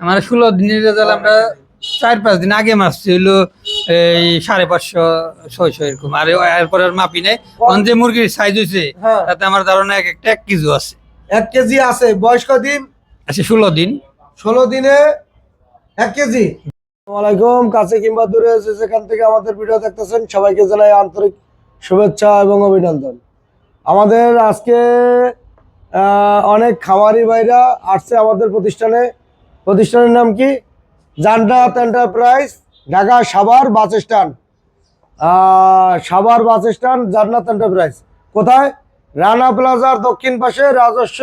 আমার ষোলো দিনের রেজাল্ট আমরা চার পাঁচ দিন আগে মারছি হইল এই সাড়ে পাঁচশো ছয়শো এরকম। আর এরপরে আর মাপি নেই। অন যে মুরগির সাইজ হয়েছে হ্যাঁ। তাতে আমার ধারণা এক একটা এক কেজি আছে। এক কেজি আছে। বয়স দিন? আছে ষোলো দিন। ষোলো দিনে এক কেজি। আসসালামাইকুম কাছে কিংবা দূরে যে যেখান থেকে আমাদের ভিডিও দেখতেছেন সবাইকে জানাই আন্তরিক শুভেচ্ছা এবং অভিনন্দন। আমাদের আজকে অনেক খামারি ভাইরা আসছে আমাদের প্রতিষ্ঠানে। প্রতিষ্ঠানের নাম কি? Jannat enterprise, Dhaka Savar bus stand. Savar bus stand, Jannat enterprise. কোথায়? রানা প্লাজার দক্ষিণ পাশে রাজস্ব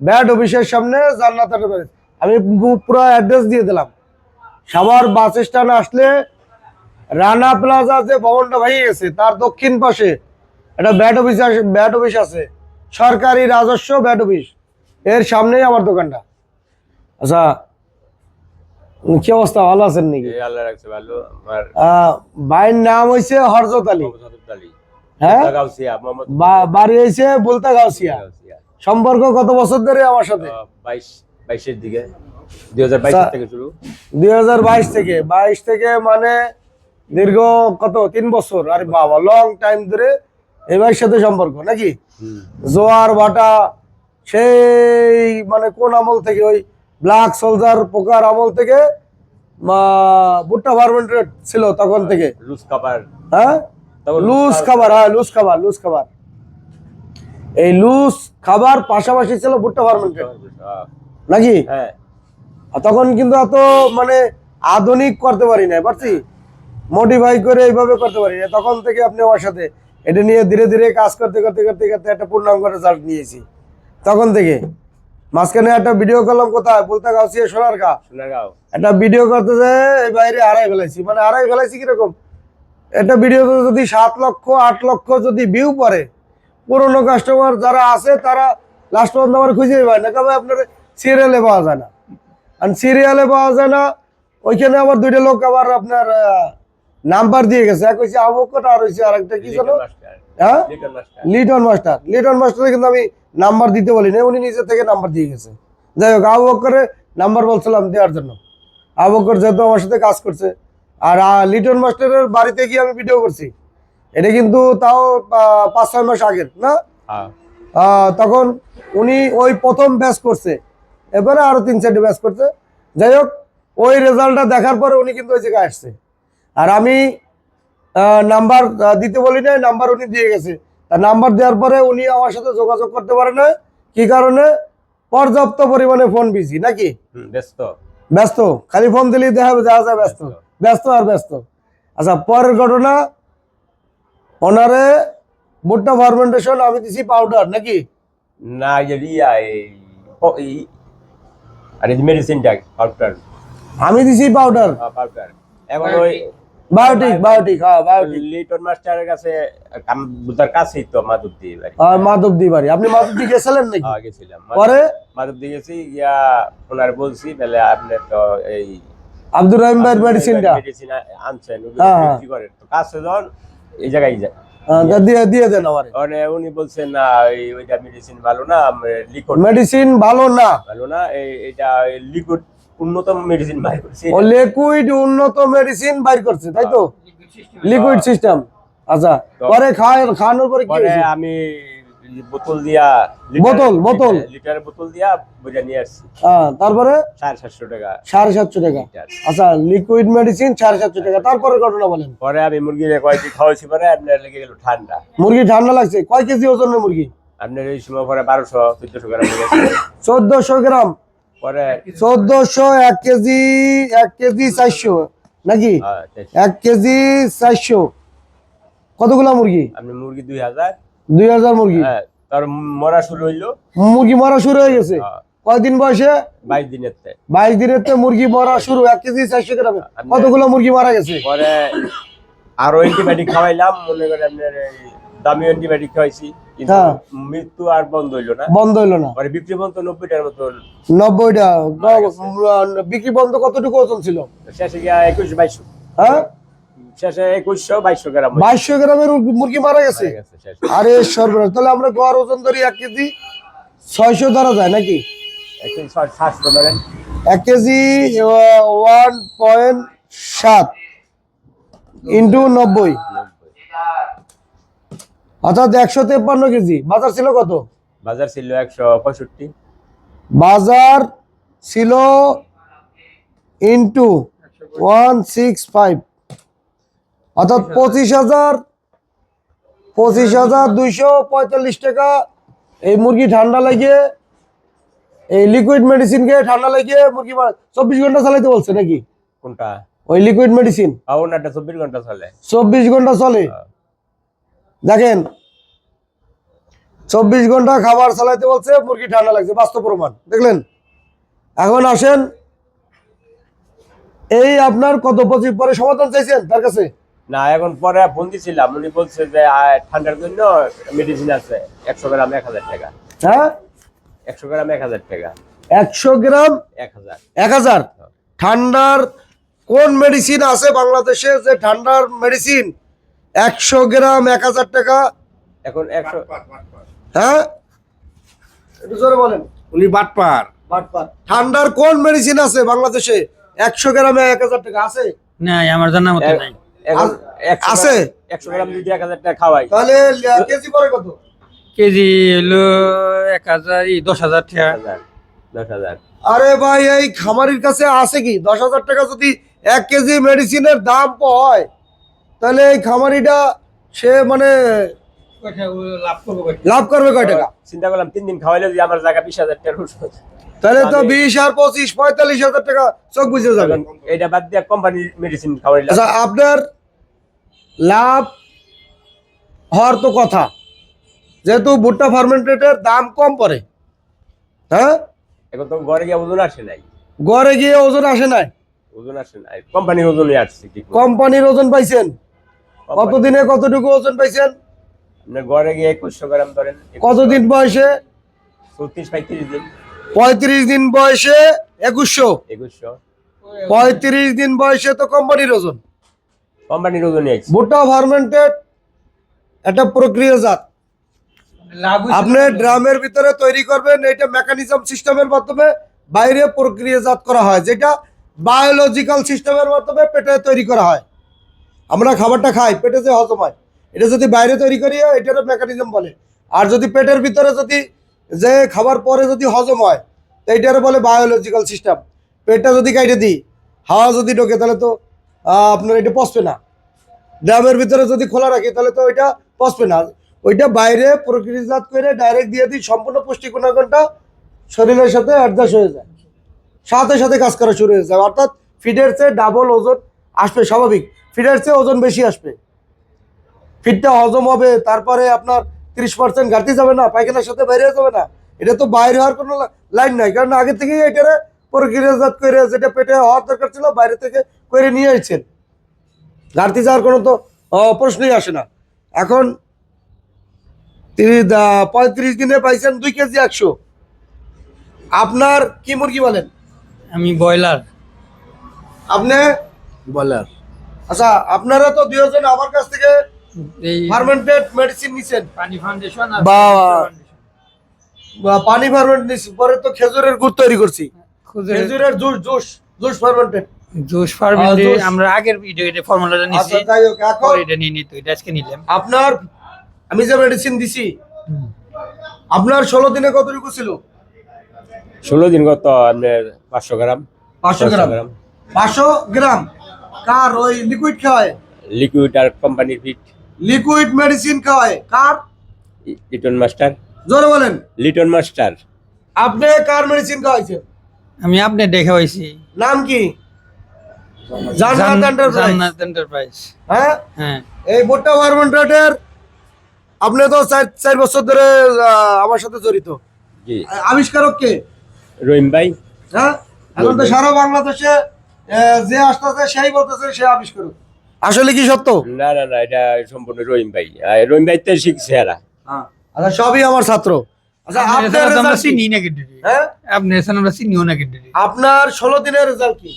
ব্যাড অফিসের সামনে জান্নাত এন্টারপ্রাইজ। আমি পুরো অ্যাড্রেস দিয়ে দিলাম। সাভার বাস স্ট্যান্ড আসলে রানা প্লাজা যে ভবনটা ভেঙে গেছে, তার দক্ষিণ পাশে একটা ব্যাড অফিস আছে ব্যাড অফিস আছে। সরকারি রাজস্ব ব্যাড অফিস। এর সামনেই আমার দোকানটা। আচ্ছা কি অবস্থা? ভালো আছেন নাকি? আল্লাহ রাখছে ভালো। আমার আহ, ভাইয়ের নাম হয়েছে হরজত আলী। হ্যাঁ? বাড়ি হয়েছে বলতা গাউসিয়া সম্পর্ক কত বছর ধরে আমার সাথে? বাইশ বাইশের দিকে। দুই হাজার বাইশ। থেকে শুরু। দুই হাজার বাইশ থেকে। বাইশ থেকে মানে দীর্ঘ কত? তিন বছর। আরে বাবা লং টাইম ধরে এই ভাইয়ের সাথে সম্পর্ক নাকি? জোয়ার ভাটা সেই মানে কোন আমল থেকে ওই ব্ল্যাক সোলজার পোকার আমল থেকে ভুট্টা ফার্মেন্টেড ছিল তখন থেকে। লুজ কাবার হ্যাঁ? লুজ খাবার। হ্যাঁ লুজ খাবার লুজ খাবার। এই লুজ খাবার পাশাপাশি ছিল ভুট্টা ফার্মেন্টেড আহ, নাকি? হ্যাঁ। তখন কিন্তু এত মানে আধুনিক করতে পারি না পারছি? মডিফাই করে এইভাবে করতে পারি না তখন থেকে আপনি আমার সাথে এটা নিয়ে ধীরে ধীরে কাজ করতে করতে করতে করতে একটা পূর্ণাঙ্গ রেজাল্ট নিয়েছি। তখন থেকে। মাঝখানে একটা ভিডিও করলাম কোথায়? বলতে গাছি সোনার সোনারগাঁও। একটা ভিডিও করতে যে এই বাইরে হারাই ফেলাইছি। মানে হারাই ফেলাইছি কীরকম? একটা ভিডিওতে যদি সাত লক্ষ আট লক্ষ যদি ভিউ পড়ে পুরনো কাস্টমার যারা আছে তারা লাস্ট পর্যন্ত আমার খুঁজেই পায় না। কবে আপনার সিরিয়ালে পাওয়া যায় না। আর সিরিয়ালে পাওয়া যায় না ওইখানে আবার দুইটা লোক আবার আপনার নাম্বার দিয়ে গেছে। এক হচ্ছে আবকটা আর হচ্ছে আরেকটা কি জানো হ্যাঁ? মাস্টার। লিটন মাস্টার। লিটন মাস্টারে কিন্তু আমি নাম্বার দিতে বলি না উনি নিজে থেকে নাম্বার দিয়ে গেছে। যাই হোক আবু বক্করে নাম্বার বলছিলাম দেওয়ার জন্য। আবু বক্কর যেহেতু আমার সাথে কাজ করছে আর লিটন মাস্টারের বাড়িতে গিয়ে আমি ভিডিও করছি। এটা কিন্তু তাও পাঁচ ছয় মাস আগের না? হ্যাঁ। তখন উনি ওই প্রথম ব্যাচ করছে। এবারে আরও তিন চারটে ব্যাচ করছে। যাই হোক ওই রেজাল্টটা দেখার পরে উনি কিন্তু ওই জায়গায় আসছে। আর আমি নাম্বার দিতে বলি নাই নাম্বার উনি দিয়ে গেছে। তা নাম্বার দেওয়ার পরে উনি আমার সাথে যোগাযোগ করতে পারে না। কি কারণে? পর্যাপ্ত পরিমাণে ফোন বিজি নাকি? ব্যস্ত। ব্যস্ত। খালি ফোন দিলেই দেখা যাবে দেখা যায় ব্যস্ত। ব্যস্ত। আর ব্যস্ত। আচ্ছা পরের ঘটনা ওনারে ভুট্টা ফার্মেন্টেশন আমি দিছি পাউডার নাকি? না যে এই আর মেডিসিনটা পাউডার আমি দিছি পাউডার পাউডার এখন ওই বায়োটিক বায়োটিক হ্যাঁ বায়োটিক লিটন মাস্টারের কাছে কাছেই তো মাধবদী বাড়ি মাধবদি বাড়ি আপনি মাধবদি গেছিলেন নাকি? হ্যাঁ গেছিলাম। পরে? মাধবদী গেছি ইয়া ওনার বলছি তাহলে আপনি তো এই আব্দুর রহিম ভাইয়ের মেডিসিনটা মেডিসিন আনছেন হ্যাঁ, হ্যাঁ। বিক্রি করেন। তো কাছে যখন এই জায়গায় যায় দিয়ে দিয়ে দেন আমার। মানে উনি বলছেন না ওইটা মেডিসিন ভালো না লিকুইড মেডিসিন ভালো না। ভালো না এটা লিকুইড উন্নত মেডিসিন বাই করছি। ও লিকুইড উন্নত মেডিসিন বাইর করছে তাই তো? লিকুইড সিস্টেম আচ্ছা। পরে খায় খাওয়ানোর পরে কি আমি বোতল দিয়া বোতল, বোতল। লিটার বোতল দিয়া বুঝা নিয়ে আসছি। হ্যাঁ, তারপরে? সাড়ে সাতশো টাকা। সাড়ে সাতশো টাকা। আচ্ছা লিকুইড মেডিসিন সাড়ে সাতশো টাকা। তারপরে ঘটনা বলেন। পরে আমি মুরগির কয়েকটি খাওয়াইছি পরে আপনার লেগে গেল ঠান্ডা। মুরগি ঠান্ডা লাগছে? কয় কেজি ওজনের মুরগি? আপনার এই সময় পরে বারোশো চোদ্দশো গ্রাম চোদ্দশো গ্রাম। চোদ্দশো এক কেজি এক কেজি চারশো নাকি? হ্যাঁ, এক কেজি চারশো। কতগুলা মুরগি? আপনি মুরগি দুই হাজার। দুই হাজার মুরগি? হ্যাঁ তার মরা শুরু হইল। মুরগি মরা শুরু হয়ে গেছে? হ্যাঁ, কয়দিন বয়সে? বাইশ দিনের। বাইশ দিনের মুরগি মরা শুরু এক কেজি চারশো গ্রামে। কতগুলো মুরগি মারা গেছে? পরে আরও অ্যান্টিবায়োটিক খাওয়াইলাম মনে করেন দামি অ্যান্টিবায়োটিক খাওয়াইছি। হ্যাঁ। মৃত্যু আর বন্ধ হইল না। বন্ধ হইল না। পরে বিক্রি বন্ধ নব্বইটার মতো নব্বইটা। বিক্রি বন্ধ কতটুকু ওজন ছিল? শেষে গিয়া একুশ বাইশশো। হ্যাঁ? শেষে একুশশো বাইশশো গ্রাম বাইশশো গ্রামের মুরগি মারা গেছে? আরে সর্বনাশ। তাহলে আমরা গড় ওজন ধরি এক কেজি। ছয়শো ধরা যায় নাকি? সাতশো ধরেন। এক কেজি ওয়ান পয়েন্ট সাত ইন্টু নব্বই। অর্থাৎ একশো তেপ্পান্ন কেজি। বাজার ছিল কত? বাজার ছিল একশো পঁয়ষট্টি। বাজার ছিল ইন্টু ওয়ান সিক্স ফাইভ। অর্থাৎ পঁচিশ হাজার পঁচিশ হাজার দুইশো পঁয়তাল্লিশ টাকা এই মুরগি ঠান্ডা লাগিয়ে এই লিকুইড মেডিসিন খেয়ে ঠান্ডা লাগিয়ে মুরগি চব্বিশ ঘণ্টা চালাইতে বলছে নাকি? কোনটা? ওই লিকুইড মেডিসিন ওনারটা চব্বিশ ঘণ্টা চলে। চব্বিশ ঘণ্টা চলে? দেখেন চব্বিশ ঘণ্টা খাবার চালাইতে বলছে মুরগি ঠান্ডা লাগছে বাস্তব প্রমাণ। দেখলেন? এখন আসেন এই আপনার কত পঁচিশ পরে সমাধান চাইছেন তার কাছে? না এখন পরে ফোন দিছিলাম উনি বলছে যে ঠান্ডার জন্য মেডিসিন আছে একশো গ্রাম এক হাজার টাকা। হ্যাঁ? একশো গ্রাম এক হাজার টাকা। একশো গ্রাম এক হাজার। এক হাজার? ঠান্ডার কোন মেডিসিন আছে বাংলাদেশে যে ঠান্ডার মেডিসিন একশো গ্রাম এক হাজার টাকা। এখন একশো হ্যাঁ? একটু জোরে বলেন। উনি বাটপার। বাটপার। ঠান্ডার কোন মেডিসিন আছে বাংলাদেশে? একশো গ্রামে এক হাজার টাকা আছে? আমার জানা মতো নাই। আছে? একশো গ্রাম যদি এক হাজার টাকা খাওয়াই। তাহলে কেজি পরে কত? কেজি হলো এক হাজার দশ হাজার টাকা। দশ হাজার দশ হাজার। আরে ভাই এই খামারির কাছে আছে কি? দশ হাজার টাকা যদি এক কেজি মেডিসিনের দাম হয় তাহলে এই খামারিটা সে মানে লাভ করবে কয় টাকা? চিন্তা করলাম তিন দিন খাওয়াইলে যদি আমার জায়গা বিশ হাজার তাহলে তো বিশ আর পঁচিশ পঁয়তাল্লিশ হাজার টাকা চোখ বুঝে যাবে। এখন এটা বাদ দিয়ে কোম্পানির মেডিসিন খাওয়াইলাম। আচ্ছা আপনার লাভ হওয়ার তো কথা। যেহেতু ভুট্টা ফার্মেন্টেটের দাম কম পড়ে। হ্যাঁ? এখন তো ঘরে গিয়ে ওজন আসে নাই। গড়ে গিয়ে ওজন আসে নাই। ওজন আসে নাই। কোম্পানির ওজনই আসছে। কোম্পানির ওজন পাইছেন? কোম্পানি- কতদিনে কতটুকু ওজন পাইছেন? আপনার ঘরে গিয়ে একুশশো গ্রাম ধরেন কতদিন বয়সে? চৌত্রিশ পঁয়ত্রিশ দিন। পঁয়ত্রিশ দিন বয়সে একুশশো। একুশশো। পঁয়ত্রিশ দিন বয়সে তো কোম্পানির ওজন। কোম্পানির ওজন ভুট্টা ফার্মেন্টেড একটা প্রক্রিয়াজাত লাভ আপনি ড্রামের ভিতরে তৈরি করবেন এটা মেকানিজম সিস্টেমের মাধ্যমে বাইরে প্রক্রিয়াজাত করা হয় যেটা বায়োলজিক্যাল সিস্টেমের মাধ্যমে পেটে তৈরি করা হয়। আমরা খাবারটা খাই, পেটে যে হজম হয়। এটা যদি বাইরে তৈরি করি এটারও মেকানিজম বলে। আর যদি পেটের ভিতরে যদি যে খাবার পরে যদি হজম হয়, তো এইটারও বলে বায়োলজিক্যাল সিস্টেম পেটটা যদি কাইটে দিই, হাওয়া যদি ঢোকে, তাহলে তো আপনার এটা পচবে না। ড্রামের ভিতরে যদি খোলা রাখি, তাহলে তো ওইটা পচবে না। ওইটা বাইরে প্রকৃতিজাত করে ডাইরেক্ট দিয়ে দিই, সম্পূর্ণ পুষ্টি গুণাগুণটা শরীরের সাথে অ্যাডজাস্ট হয়ে যায়। সাথে সাথে কাজ করা শুরু হয়ে যায়। অর্থাৎ ফিডের চেয়ে ডাবল ওজন আসবে স্বাভাবিক। ফিডের চেয়ে ওজন বেশি আসবে। ফিডটা হজম হবে তারপরে আপনার তিরিশ পার্সেন্ট ঘাটতি যাবে না পায়খানার সাথে বাইরে যাবে না। এটা তো বাইরে হওয়ার কোনো লাইন নাই কারণ আগে থেকেই এটারে প্রক্রিয়াজাত করে যেটা পেটে হওয়ার দরকার ছিল বাইরে থেকে করে নিয়ে আসছেন ঘাটতি যাওয়ার কোনো তো প্রশ্নই আসে না। এখন তিনি পঁয়ত্রিশ দিনে পাইছেন দুই কেজি একশো। আপনার কি মুরগি বলেন? আমি ব্রয়লার। আপনি? বলার আচ্ছা আপনারা তো দুজন আমার কাছ থেকে ফার্মেন্টেড মেডিসিন নিছেন। পানি ফাউন্ডেশন বা- বা পানি ফার্মেন্ট নিছি পরে তো খেজুরের গুড় তৈরি করছি। খেজুরের juice juice juice fermented juice farming আমরা আগের ভিডিও ফর্মুলাটা নিছি। আচ্ছা যাই হোক এখন এটা নিয়ে নিত এটা আজকে নিলাম। আপনার আমি যে মেডিসিন দিছি আপনার ষোলো দিনে কতটুকু ছিল? ষোলো দিন কত আপনার পাঁচশো গ্রাম। পাঁচশো গ্রাম। পাঁচশো গ্রাম? কার ওই লিকুইড খাওয়ায় লিকুইড আর কোম্পানির ফিট লিকুইড মেডিসিন খাওয়ায় কার? লিটন মাস্টার জোরে বলেন। লিটন মাস্টার আপনি কার মেডিসিন খাওয়াইছেন? আমি আপনি দেখে হয়েছি নাম কি? জান্নাত এন্টারপ্রাইজ জান্নাত এন্টারপ্রাইজ হ্যাঁ? হ্যাঁ। এই আপনি তো চার চার বছর ধরে আহ, আমার সাথে জড়িত। জি। আবিষ্কারক কে? রহিম ভাই। হ্যাঁ? এখন তো সারা বাংলাদেশে যে আসতেছে সেই বলতেছে সে আবিষ্কারক। আসলে কি সত্য? না না না এটা সম্পূর্ণ রহিম ভাই। রহিম ভাই তো শিখছে এরা। আচ্ছা সবই আমার ছাত্র। আচ্ছা আপনার? চিনি না হ্যাঁ? সাথে আমরা চিনিও না কেটে আপনার ষোলো দিনের রেজাল্ট কি?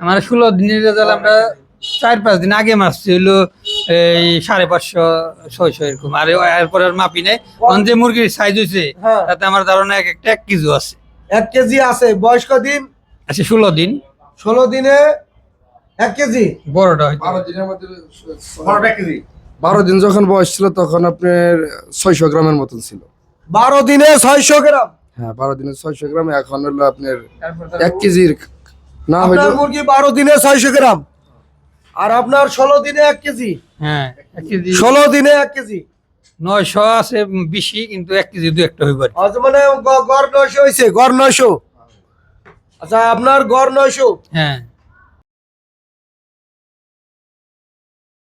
আমার ষোলো দিনের রেজাল্ট আমরা চার পাঁচ দিন আগে মাসছি হলো এই সাড়ে পাঁচশো ছয়শো এরকম। আর এরপরে আর মাপি নেই। যে মুরগির সাইজ হয়েছে হ্যাঁ। তাতে আমার ধারণা এক একটা এক কেজি আছে। এক কেজি আছে বয়স কদিন আচ্ছা ষোলো দিন। ষোলো দিনে এক কেজি? বড়টা বারো দিনের মধ্যে কেজি। বারো দিন যখন বয়স ছিল তখন আপনার ছয়শো গ্রামের মতন ছিল। বারো দিনে ছয়শো গ্রাম? হ্যাঁ বারো দিনে ছয়শো গ্রাম এখন হলো আপনার এক কেজির না হইল মুরগি বারো দিনে ছয়শো গ্রাম। আর আপনার ষোলো দিনে এক কেজি? হ্যাঁ এক কেজি। ষোলো দিনে এক কেজি? নয়শো আছে বেশি কিন্তু এক কেজি দু একটা হইব আর আচ্ছা মানে গ- গড় নয়শো হয়েছে গড় নয়শো। আচ্ছা আপনার গড় নয়শো? হ্যাঁ।